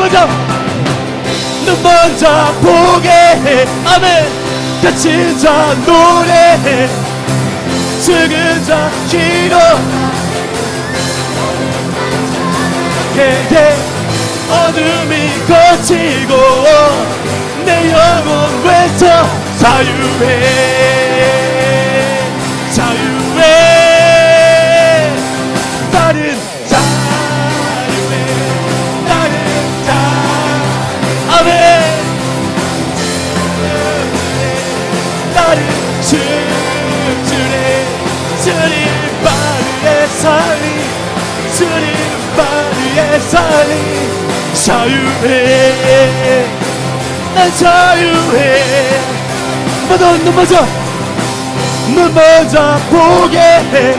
먼저 눈 먼저 보게 해. 아멘. 갇힌 자 노래해. 죽은 자 기도. 예, 어둠이 거치고 내 영혼 외쳐 자유해 자유해. 난 자유해. 맞아 눈 맞아 보게 해.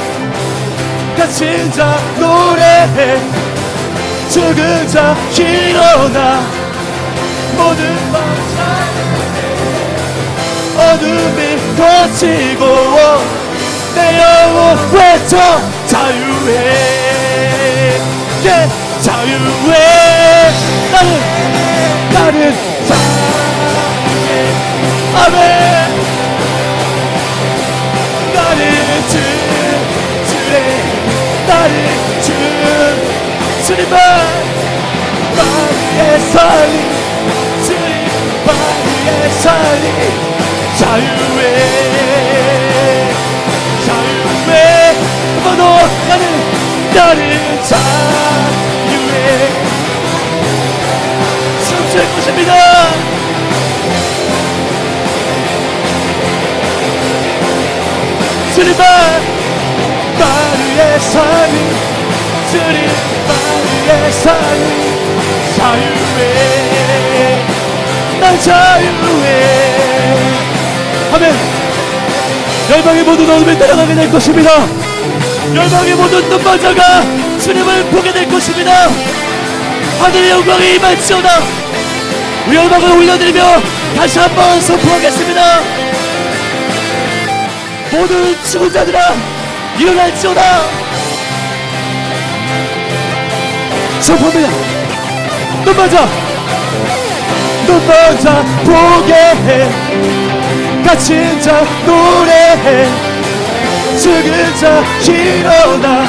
갇힌 자 노래해. 죽은 자 일어나. 모든 밤 어둠이 거치고 내 영혼 외쳐 자유해. 예 자유해 나는 나는 아멘. 나를 주 주래 나를 주 주님만 마리에 살리 주님 마리에 살리 자유해. 자유해. 너도 나는 나를 주님 마리에 살리 자유해 난 자유해 아멘. 열방의 모든 어둠을 따라가게 될 것입니다. 열방의 모든 눈반자가 주님을 보게 될 것입니다. 하늘의 영광이 임할지어다. 열방을 올려드리며 다시 한번 선포하겠습니다. 모든 죽은 자들아 일어날지어다 선포합니다 눈반자 눈반자 보게 해. 갇힌 자 노래해. 죽은 자 일어나.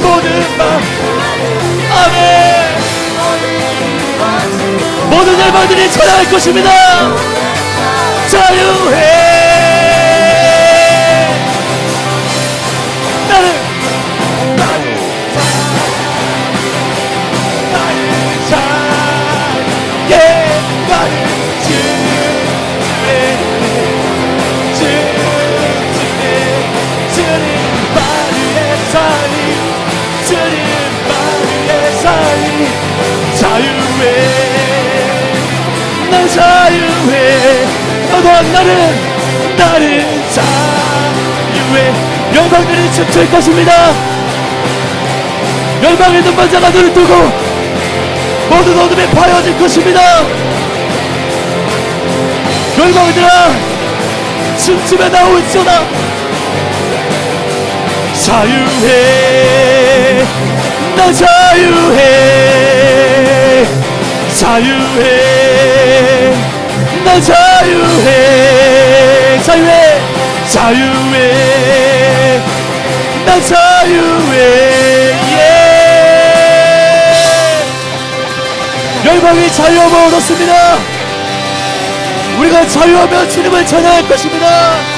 모든 밤 아멘. 모든 열방들이 찬양할 것입니다. 자유해 자유해. 너도 나는 나는 자유해. 열방들이 춤출 것입니다. 열방의 눈반자가 눈을 뜨고 모든 어둠에 파여질 것입니다. 열방들아 춤추며 나올지어다. 자유해. 나 자유해. 자유해 나 자유해. 자유해. 자유해. 나 자유해. 예. 열방이 자유함을 얻었습니다. 우리가 자유하며 주님을 찬양할 것입니다